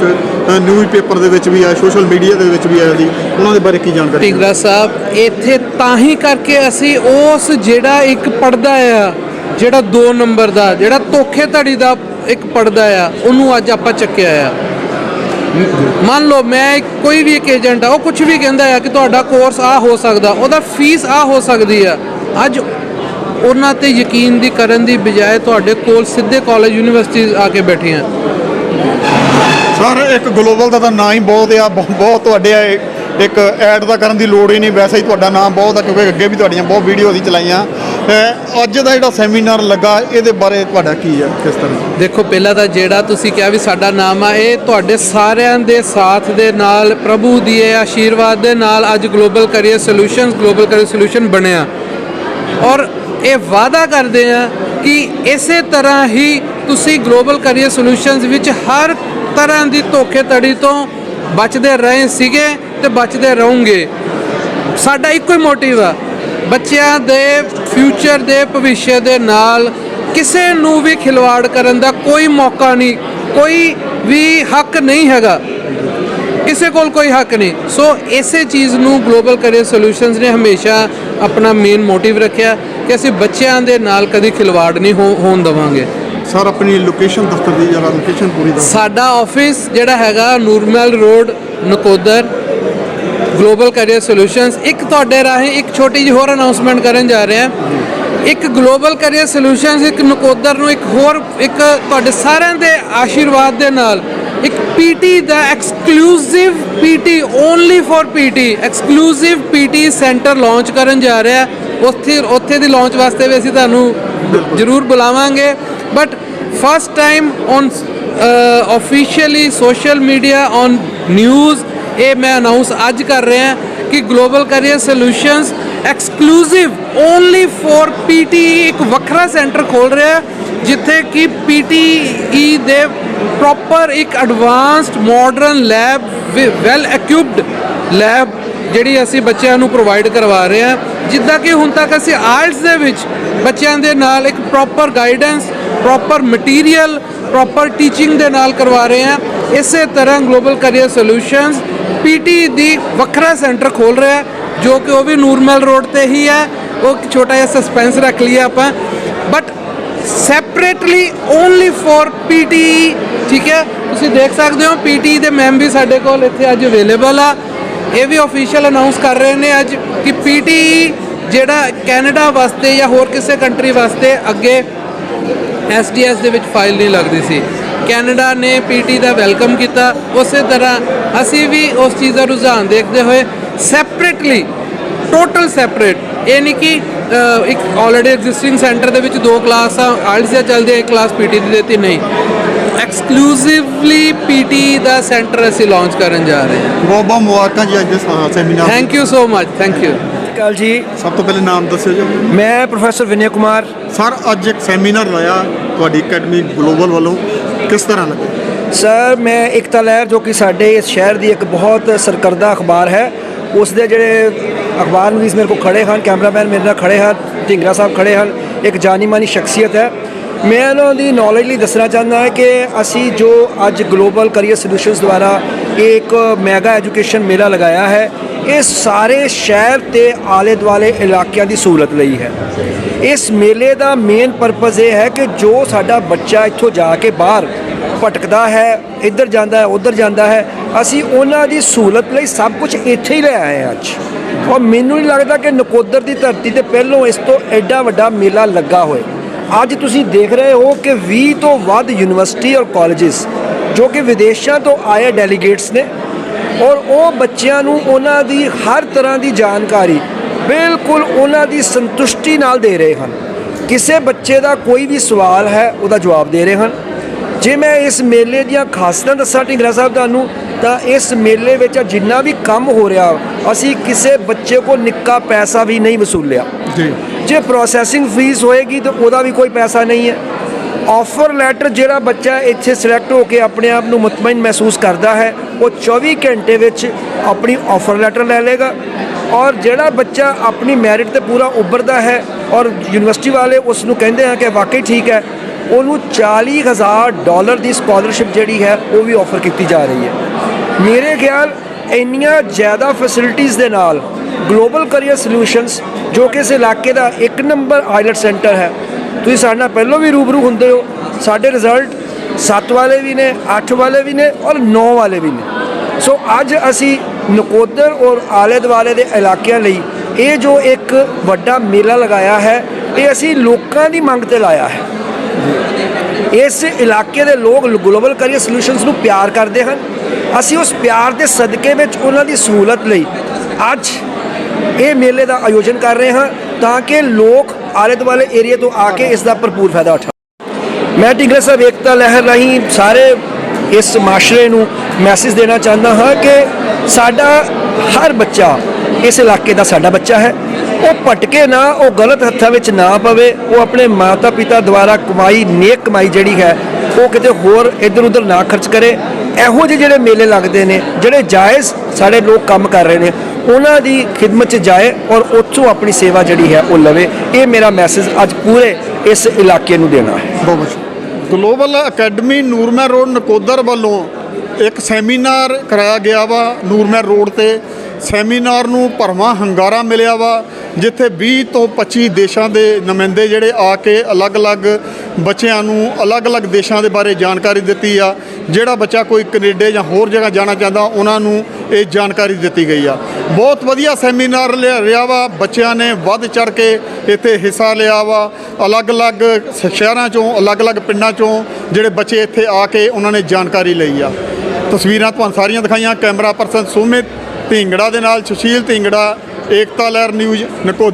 ਨਿਊਜ਼ ਪੇਪਰ ਦੇ ਵਿੱਚ ਵੀ ਆ ਸੋਸ਼ਲ ਮੀਡੀਆ ਦੇ ਵਿੱਚ ਵੀ ਆਇਆ ਜੀ ਉਹਨਾਂ ਦੇ ਬਾਰੇ ਕੀ ਜਾਣਕਾਰੀ ਢਿੰਗਰਾ ਸਾਹਿਬ ਇੱਥੇ ਤਾਂ ਹੀ ਕਰਕੇ ਅਸੀਂ ਉਸ ਜਿਹੜਾ ਇੱਕ ਪੜਦਾ ਆ ਜਿਹੜਾ 2 ਨੰਬਰ ਦਾ ਜਿਹੜਾ ਧੋਖੇ ਧੜੀ ਦਾ ਇੱਕ ਪੜਦਾ ਆ, ਉਹਨੂੰ ਅੱਜ ਆਪਾਂ ਚੱਕਿਆ ਆ। ਮੰਨ ਲਓ ਮੈਂ ਕੋਈ ਵੀ ਇੱਕ ਏਜੰਟ ਆ, ਉਹ ਕੁਝ ਵੀ ਕਹਿੰਦਾ ਆ ਕਿ ਤੁਹਾਡਾ ਕੋਰਸ ਆ ਹੋ ਸਕਦਾ, ਉਹਦਾ ਫੀਸ ਆ ਹੋ ਸਕਦੀ ਆ। ਅੱਜ ਉਹਨਾਂ ਤੇ ਯਕੀਨ ਦੀ ਕਰਨ ਦੀ ਬਜਾਏ ਤੁਹਾਡੇ ਕੋਲ ਸਿੱਧੇ ਕਾਲਜ, ਯੂਨੀਵਰਸਿਟੀਜ਼ ਆ ਕੇ ਬੈਠੀਆਂ ਸਰ, ਇੱਕ ਗਲੋਬਲ ਦਾ ਤਾਂ ਨਾਂ ਹੀ ਬਹੁਤ ਆ ਬਹੁ- ਬਹੁਤ ਤੁਹਾਡੇ ਆ ਇੱਕ ਐਡ ਦਾ ਕਰਨ ਦੀ ਲੋੜ ਹੀ ਨਹੀਂ, ਵੈਸੇ ਹੀ ਤੁਹਾਡਾ ਨਾਮ ਬਹੁਤ ਆ, ਕਿਉਂਕਿ ਅੱਗੇ ਵੀ ਤੁਹਾਡੀਆਂ ਬਹੁਤ ਵੀਡੀਓ ਦੀ ਚਲਾਈਆਂ। ਅਹ ਅੱਜ ਦਾ ਜਿਹੜਾ ਸੈਮੀਨਾਰ ਲੱਗਾ, ਇਹਦੇ ਬਾਰੇ ਤੁਹਾਡਾ ਕੀ ਹੈ, ਕਿਸ ਤਰ੍ਹਾਂ? ਦੇਖੋ, ਪਹਿਲਾਂ ਤਾਂ ਜਿਹੜਾ ਤੁਸੀਂ ਕਿਹਾ ਵੀ ਸਾਡਾ ਨਾਮ ਆ, ਇਹ ਤੁਹਾਡੇ ਸਾਰਿਆਂ ਦੇ ਸਾਥ ਦੇ ਨਾਲ, ਪ੍ਰਭੂ ਦੀ ਆਸ਼ੀਰਵਾਦ ਦੇ ਨਾਲ ਅੱਜ global career solutions global career solution ਬਣਿਆ। ਔਰ ਇਹ ਵਾਅਦਾ ਕਰਦੇ ਆ ਕਿ ਇਸੇ ਤਰ੍ਹਾਂ ਹੀ ਤੁਸੀਂ ਗਲੋਬਲ ਕਰੀਅਰ ਸੋਲੂਸ਼ਨਸ ਵਿੱਚ ਹਰ ਤਰ੍ਹਾਂ ਦੀ ਧੋਖੇਧੜੀ ਤੋਂ ਬਚਦੇ ਰਹੇ ਸੀਗੇ। ਤੇ ਬਚਦੇ ਰਹੋਗੇ। ਸਾਡਾ ਇੱਕੋ ਹੀ ਮੋਟਿਵ ਆ। ਬੱਚਿਆਂ ਦੇ ਫਿਊਚਰ ਦੇ ਭਵਿੱਖ ਦੇ ਨਾਲ ਕਿਸੇ ਨੂੰ ਵੀ ਖਿਲਵਾੜ ਕਰਨ ਦਾ ਕੋਈ ਮੌਕਾ ਨਹੀਂ ਕੋਈ ਵੀ ਹੱਕ ਨਹੀਂ ਹੈਗਾ। ਕਿਸੇ ਕੋਲ ਕੋਈ ਹੱਕ ਨਹੀਂ। ਸੋ ਇਸੇ ਚੀਜ਼ ਨੂੰ ਗਲੋਬਲ ਕੈਰੀਅਰ ਸੋਲੂਸ਼ਨਸ ਨੇ ਹਮੇਸ਼ਾ ਆਪਣਾ ਮੇਨ ਮੋਟਿਵ ਰੱਖਿਆ ਕਿ ਅਸੀਂ ਬੱਚਿਆਂ ਦੇ ਨਾਲ ਕਦੀ ਖਿਲਵਾੜ ਨਹੀਂ ਹੋਣ ਦੇਵਾਂਗੇ। ਸਰ ਆਪਣੀ ਲੋਕੇਸ਼ਨ ਦਫ਼ਤਰ ਦੀ ਜਰਾ ਲੋਕੇਸ਼ਨ ਪੂਰੀ ਦੱਸੋ। ਸਾਡਾ ਆਫਿਸ ਜਿਹੜਾ ਹੈਗਾ Nurmahal road Nakodar. Global career solutions ਇੱਕ ਤੁਹਾਡੇ ਰਾਹੀਂ ਇੱਕ ਛੋਟੀ ਜਿਹੀ ਹੋਰ ਅਨਾਉਂਸਮੈਂਟ ਕਰਨ ਜਾ ਰਹੇ ਹਾਂ। ਇੱਕ ਗਲੋਬਲ ਕੈਰੀਅਰ ਸੋਲੂਸ਼ਨਸ ਇੱਕ ਨਕੋਦਰ ਨੂੰ ਇੱਕ ਹੋਰ, ਇੱਕ ਤੁਹਾਡੇ ਸਾਰਿਆਂ ਦੇ ਆਸ਼ੀਰਵਾਦ ਦੇ ਨਾਲ ਇੱਕ PT the exclusive PT only for PT exclusive PT centre launch ਕਰਨ ਜਾ ਰਿਹਾ ਉੱਥੇ ਉੱਥੇ ਦੀ ਲਾਂਚ ਵਾਸਤੇ ਵੀ ਅਸੀਂ ਤੁਹਾਨੂੰ ਜ਼ਰੂਰ ਬੁਲਾਵਾਂਗੇ। But first time on officially social media on news ਇਹ ਮੈਂ ਅਨਾਉਂਸ ਅੱਜ ਕਰ ਰਿਹਾ ਕਿ global career solutions exclusive only for PT ਇੱਕ ਵੱਖਰਾ ਸੈਂਟਰ ਖੋਲ ਰਿਹਾ ਜਿੱਥੇ ਕਿ ਪੀਟੀਈ ਦੇ ਪ੍ਰੋਪਰ ਇੱਕ advanced modern lab well equipped lab ਜਿਹੜੀ ਅਸੀਂ ਬੱਚਿਆਂ ਨੂੰ ਪ੍ਰੋਵਾਈਡ ਕਰਵਾ ਰਹੇ ਹਾਂ। ਜਿੱਦਾਂ ਕਿ ਹੁਣ ਤੱਕ ਅਸੀਂ ਆਰਟਸ ਦੇ ਵਿੱਚ ਬੱਚਿਆਂ ਦੇ ਨਾਲ ਇੱਕ proper guidance proper material proper teaching ਦੇ ਨਾਲ ਕਰਵਾ ਰਹੇ ਹਾਂ। ਇਸੇ ਤਰ੍ਹਾਂ ਗਲੋਬਲ ਕੈਰੀਅਰ ਸੋਲੂਸ਼ਨਸ ਪੀਟੀ ਦੀ ਵੱਖਰਾ ਸੈਂਟਰ ਖੋਲ ਰਿਹਾ ਹੈ, ਜੋ ਕਿ ਉਹ ਵੀ ਨੂਰਮਲ ਰੋਡ ਤੇ ਹੀ ਹੈ। ਉਹ ਇੱਕ ਛੋਟਾ ਜਿਹਾ ਸਸਪੈਂਸ ਰੱਖ ਲਿਆ ਆਪਾਂ। But separately only for PT ਠੀਕ ਹੈ? ਤੁਸੀਂ ਦੇਖ ਸਕਦੇ ਹੋ ਪੀਟੀ ਦੇ ਮੈਮ ਵੀ ਸਾਡੇ ਕੋਲ ਇੱਥੇ ਅੱਜ ਅਵੇਲੇਬਲ ਆ। ਇਹ ਵੀ ਅਫੀਸ਼ੀਅਲ ਅਨਾਉਂਸ ਕਰ ਰਹੇ ਨੇ ਅੱਜ ਕਿ ਪੀਟੀ ਜਿਹੜਾ ਕੈਨੇਡਾ ਵਾਸਤੇ ਜਾਂ ਹੋਰ ਕਿਸੇ ਕੰਟਰੀ ਵਾਸਤੇ ਅੱਗੇ ਐਸਡੀਐਸ ਦੇ ਵਿੱਚ ਫਾਈਲ ਨਹੀਂ ਲੱਗਦੀ ਸੀ। ਕੈਨੇਡਾ ਨੇ ਪੀਟੀ ਦਾ ਵੈਲਕਮ ਕੀਤਾ। ਉਸੇ ਤਰ੍ਹਾਂ ਅਸੀਂ ਵੀ ਉਸ ਚੀਜ਼ ਦਾ ਰੁਝਾਨ ਦੇਖਦੇ ਹੋਏ ਸੈਪਰੇਟਲੀ ਟੋਟਲ ਸੈਪਰੇਟ ਇਹ ਨਹੀਂ ਕਿ ਇੱਕ ਆਲਰੇਡੀ ਐਗਜ਼ਿਸਟਿੰਗ ਸੈਂਟਰ ਦੇ ਵਿੱਚ ਦੋ ਕਲਾਸਾਂ ਆਲਟਸ ਚੱਲਦੇ ਇੱਕ ਕਲਾਸ ਪੀਟੀ ਦੀ ਦਿੱਤੀ ਨਹੀਂ। ਐਕਸਕਲੂਸਿਵਲੀ ਪੀਟੀ ਦਾ ਸੈਂਟਰ ਅਸੀਂ ਲਾਂਚ ਕਰਨ ਜਾ ਰਹੇ ਹਾਂ। ਬਹੁਤ ਬਹੁਤ ਮੁਬਾਰਕਾਂ ਜੀ ਅੱਜ ਦੇ seminar thank you so much thank you ਕਾਲ ਜੀ। ਸਭ ਤੋਂ ਪਹਿਲੇ ਨਾਮ ਦੱਸਿਓ ਜੀ। ਮੈਂ ਪ੍ਰੋਫੈਸਰ ਵਿਨੈ ਕੁਮਾਰ। ਸਰ ਅੱਜ ਇੱਕ ਸੈਮੀਨਾਰ ਲਾਇਆ ਤੁਹਾਡੀ ਅਕੈਡਮੀ ਗਲੋਬਲ ਵੱਲੋਂ। ਕਿਸ ਤਰ੍ਹਾਂ ਲੱਗਾ ਸਰ, ਮੈਂ ਇੱਕ ਤਾਂ ਲਹਿਰ ਜੋ ਕਿ ਸਾਡੇ ਇਸ ਸ਼ਹਿਰ ਦੀ ਇੱਕ ਬਹੁਤ ਸਰਕਰਦਾ ਅਖਬਾਰ ਹੈ। ਉਸ ਦੇ ਜਿਹੜੇ ਅਖਬਾਰ ਨਵੀਸ ਮੇਰੇ ਕੋਲ ਖੜੇ ਹਨ, ਕੈਮਰਾਮੈਨ ਮੇਰੇ ਨਾਲ ਖੜੇ ਹਨ, ਢਿੰਗਰਾ ਸਾਹਿਬ ਖੜੇ ਹਨ, ਇੱਕ ਜਾਨੀ ਮਾਨੀ ਸ਼ਖਸੀਅਤ ਹੈ। ਮੈਂ ਉਹਨਾਂ ਦੀ ਨੌਲੇਜ ਲਈ ਦੱਸਣਾ ਚਾਹੁੰਦਾ ਹਾਂ ਕਿ ਅਸੀਂ ਜੋ ਅੱਜ ਗਲੋਬਲ ਕਰੀਅਰ ਸੋਲੂਸ਼ਨਸ ਦੁਆਰਾ ਇੱਕ ਮੈਗਾ ਐਜੂਕੇਸ਼ਨ ਮੇਲਾ ਲਗਾਇਆ ਹੈ। ਇਹ ਸਾਰੇ ਸ਼ਹਿਰ ਤੇ ਆਲੇ ਦੁਆਲੇ ਇਲਾਕਿਆਂ ਦੀ ਸਹੂਲਤ ਲਈ ਹੈ। ਇਸ ਮੇਲੇ ਦਾ ਮੇਨ ਪਰਪਸ ਇਹ ਹੈ ਕਿ ਜੋ ਸਾਡਾ ਬੱਚਾ ਇੱਥੋਂ ਜਾ ਕੇ ਬਾਹਰ ਭਟਕਦਾ ਹੈ, ਇੱਧਰ ਜਾਂਦਾ ਹੈ, ਉੱਧਰ ਜਾਂਦਾ ਹੈ, ਅਸੀਂ ਉਹਨਾਂ ਦੀ ਸਹੂਲਤ ਲਈ ਸਭ ਕੁਝ ਇੱਥੇ ਹੀ ਲੈ ਆਏ ਹਾਂ ਅੱਜ। ਔਰ ਮੈਨੂੰ ਨਹੀਂ ਲੱਗਦਾ ਕਿ ਨਕੋਦਰ ਦੀ ਧਰਤੀ ਤੇ ਪਹਿਲੋਂ ਇਸ ਤੋਂ ਐਡਾ ਵੱਡਾ ਮੇਲਾ ਲੱਗਾ ਹੋਏ ਅੱਜ ਤੁਸੀਂ ਦੇਖ ਰਹੇ ਹੋ ਕਿ 20 ਤੋਂ ਵੱਧ ਯੂਨੀਵਰਸਿਟੀ ਔਰ ਕਾਲਜਸ ਜੋ ਕਿ ਵਿਦੇਸ਼ਾਂ ਤੋਂ ਆਏ ਡੈਲੀਗੇਟਸ ਨੇ ਔਰ ਉਹ ਬੱਚਿਆਂ ਨੂੰ ਉਹਨਾਂ ਦੀ ਹਰ ਤਰ੍ਹਾਂ ਦੀ ਜਾਣਕਾਰੀ ਬਿਲਕੁਲ ਉਹਨਾਂ ਦੀ ਸੰਤੁਸ਼ਟੀ ਨਾਲ ਦੇ ਰਹੇ ਹਨ। ਕਿਸੇ ਬੱਚੇ ਦਾ ਕੋਈ ਵੀ ਸਵਾਲ ਹੈ ਉਹਦਾ ਜਵਾਬ ਦੇ ਰਹੇ ਹਨ। ਜੇ ਮੈਂ ਇਸ ਮੇਲੇ ਦੀਆਂ ਖਾਸੀਅਤਾਂ ਦੱਸਾਂ ਢਿੰਗਰਾ ਸਾਹਿਬ ਤੁਹਾਨੂੰ ਤਾਂ ਇਸ ਮੇਲੇ ਵਿੱਚ ਜਿੰਨਾ ਵੀ ਕੰਮ ਹੋ ਰਿਹਾ ਅਸੀਂ ਕਿਸੇ ਬੱਚੇ ਕੋਲ ਨਿੱਕਾ ਪੈਸਾ ਵੀ ਨਹੀਂ ਵਸੂਲਿਆ। ਜੀ। ਜੇ ਪ੍ਰੋਸੈਸਿੰਗ ਫੀਸ ਹੋਏਗੀ ਤਾਂ ਉਹਦਾ ਵੀ ਕੋਈ ਪੈਸਾ ਨਹੀਂ ਹੈ। ਆਫਰ ਲੈਟਰ ਜਿਹੜਾ ਬੱਚਾ ਇੱਥੇ ਸਿਲੈਕਟ ਹੋ ਕੇ ਆਪਣੇ ਆਪ ਨੂੰ ਮਤਮਈਨ ਮਹਿਸੂਸ ਕਰਦਾ ਹੈ, ਉਹ 24 ਘੰਟੇ ਵਿੱਚ ਆਪਣੀ ਆਫਰ ਲੈਟਰ ਲੈ ਲੇਗਾ ਔਰ ਜਿਹੜਾ ਬੱਚਾ ਆਪਣੀ ਮੈਰਿਟ ਤੇ ਪੂਰਾ ਉੱਭਰਦਾ ਹੈ ਔਰ ਯੂਨੀਵਰਸਿਟੀ ਵਾਲੇ ਉਸ ਨੂੰ ਕਹਿੰਦੇ ਹਨ ਕਿ ਵਾਕਈ ਠੀਕ ਹੈ, ਉਹਨੂੰ 40000 ਡਾਲਰ ਦੀ ਸਕਾਲਰਸ਼ਿਪ ਜਿਹੜੀ ਹੈ, ਉਹ ਵੀ ਆਫਰ ਕੀਤੀ ਜਾ ਰਹੀ ਹੈ। ਮੇਰੇ ਖਿਆਲ ਇੰਨੀਆਂ ਜ਼ਿਆਦਾ ਫੈਸਿਲਿਟੀਆਂ ਦੇ ਨਾਲ ਗਲੋਬਲ ਕਰੀਅਰ ਸੋਲੂਸ਼ਨਸ ਜੋ ਕਿ ਇਸ ਇਲਾਕੇ ਦਾ ਇੱਕ ਨੰਬਰ ਆਈਲਟ ਸੈਂਟਰ ਹੈ ਤੁਸੀਂ ਸਾਡੇ ਨਾਲ ਪਹਿਲਾਂ ਵੀ ਰੂਬਰੂ ਹੁੰਦੇ ਹੋ, ਸਾਡੇ ਰਿਜ਼ਲਟ 7 ਵਾਲੇ ਵੀ ਨੇ 8 ਵਾਲੇ ਵੀ ਨੇ ਔਰ 9 ਵਾਲੇ ਵੀ ਨੇ। ਸੋ ਅੱਜ ਅਸੀਂ ਨਕੋਦਰ ਔਰ ਆਲੇ ਦੁਆਲੇ ਦੇ ਇਲਾਕਿਆਂ ਲਈ ਇਹ ਜੋ ਇੱਕ ਵੱਡਾ ਮੇਲਾ ਲਗਾਇਆ ਹੈ, ਇਹ ਅਸੀਂ ਲੋਕਾਂ ਦੀ ਮੰਗ ਤੇ ਲਾਇਆ ਹੈ। ਇਸ ਇਲਾਕੇ ਦੇ ਲੋਕ ਗਲੋਬਲ ਕਰੀਅਰ ਸੋਲੂਸ਼ਨਸ ਨੂੰ ਪਿਆਰ ਕਰਦੇ ਹਨ। ਅਸੀਂ ਉਸ ਪਿਆਰ ਦੇ ਸਦਕੇ ਵਿੱਚ ਉਹਨਾਂ ਦੀ ਸਹੂਲਤ ਲਈ ਅੱਜ ਇਹ ਮੇਲੇ ਦਾ ਆਯੋਜਨ ਕਰ ਰਹੇ ਹਾਂ ਤਾਂ ਕਿ ਲੋਕ ਆਲੇ ਦੁਆਲੇ ਏਰੀਆ ਤੋਂ ਆ ਕੇ ਇਸ ਦਾ ਭਰਪੂਰ ਫਾਇਦਾ ਉਠਾ ਮੈਂ ਢਿੰਗਰਾ ਸਾਹਿਬ ਏਕਤਾ ਲਹਿਰ ਰਾਹੀਂ ਸਾਰੇ ਇਸ ਮਾਸ਼ਰੇ ਨੂੰ ਮੈਸੇਜ ਦੇਣਾ ਚਾਹੁੰਦਾ ਹਾਂ ਕਿ ਸਾਡਾ ਹਰ ਬੱਚਾ ਇਸ ਇਲਾਕੇ ਦਾ ਸਾਡਾ ਬੱਚਾ ਹੈ। ਉਹ ਭਟਕੇ ਨਾ, ਉਹ ਗਲਤ ਹੱਥਾਂ ਵਿੱਚ ਨਾ ਪਵੇ, ਉਹ ਆਪਣੇ ਮਾਤਾ ਪਿਤਾ ਦੁਆਰਾ ਕਮਾਈ, ਨੇਕ ਕਮਾਈ ਜਿਹੜੀ ਹੈ, ਉਹ ਕਿਤੇ ਹੋਰ ਇੱਧਰ ਉੱਧਰ ਨਾ ਖਰਚ ਕਰੇ। ਇਹੋ ਜਿਹੇ ਜਿਹੜੇ ਮੇਲੇ ਲੱਗਦੇ ਨੇ, ਜਿਹੜੇ ਜਾਇਜ਼ ਸਾਡੇ ਲੋਕ ਕੰਮ ਕਰ ਰਹੇ ਨੇ ਉਹਨਾਂ ਦੀ ਖਿਦਮਤ 'ਚ ਜਾਏ ਔਰ ਉੱਥੋਂ ਆਪਣੀ ਸੇਵਾ ਜਿਹੜੀ ਹੈ ਉਹ ਲਵੇ, ਇਹ ਮੇਰਾ ਮੈਸੇਜ ਅੱਜ ਪੂਰੇ ਇਸ ਇਲਾਕੇ ਨੂੰ ਦੇਣਾ ਹੈ। ਬਹੁਤ ਬਹੁਤ global academy Nurmahal road Nakodar ਵੱਲੋਂ ਇੱਕ ਸੈਮੀਨਾਰ ਕਰਾਇਆ ਗਿਆ ਵਾ ਨੂਰਮਹਿਰ ਰੋਡ ਤੇ। ਸੈਮੀਨਾਰ ਨੂੰ ਭਰਵਾਂ ਹੰਗਾਰਾ ਮਿਲਿਆ ਵਾ, ਜਿੱਥੇ 20 ਤੋਂ 25 ਦੇਸ਼ਾਂ ਦੇ ਨੁਮਾਇੰਦੇ ਜਿਹੜੇ ਆ ਕੇ ਅਲੱਗ-ਅਲੱਗ ਬੱਚਿਆਂ ਨੂੰ ਅਲੱਗ-ਅਲੱਗ ਦੇਸ਼ਾਂ ਦੇ ਬਾਰੇ ਜਾਣਕਾਰੀ ਦਿੱਤੀ ਆ। ਜਿਹੜਾ ਬੱਚਾ ਕੋਈ ਕੈਨੇਡਾ ਜਾਂ ਹੋਰ ਜਗ੍ਹਾ ਜਾਣਾ ਚਾਹੁੰਦਾ, ਉਹਨਾਂ ਨੂੰ ਇਹ ਜਾਣਕਾਰੀ ਦਿੱਤੀ ਗਈ ਆ। ਬਹੁਤ ਵਧੀਆ ਸੈਮੀਨਾਰ ਲਿਆ ਰਿਹਾ ਵਾ, ਬੱਚਿਆਂ ਨੇ ਵੱਧ ਚੜ ਕੇ ਇੱਥੇ ਹਿੱਸਾ ਲਿਆ ਵਾ। ਅਲੱਗ-ਅਲੱਗ ਸ਼ਹਿਰਾਂ ਚੋਂ, ਅਲੱਗ-ਅਲੱਗ ਪਿੰਡਾਂ ਚੋਂ ਜਿਹੜੇ ਬੱਚੇ ਇੱਥੇ ਆ ਕੇ ਉਹਨਾਂ ਨੇ ਜਾਣਕਾਰੀ ਲਈ ਆ। ਤਸਵੀਰਾਂ ਤੁਹਾਨੂੰ ਸਾਰੀਆਂ ਦਿਖਾਈਆਂ, ਕੈਮਰਾ ਪਰਸਨ ਸੁਮਿਤ ਢਿੰਗੜਾ ਦੇ ਨਾਲ, ਸੁਸ਼ੀਲ ਢਿੰਗੜਾ, ਏਕਤਾ ਲਹਿਰ ਨਿਊਜ਼ ਨਕੋਦਾ।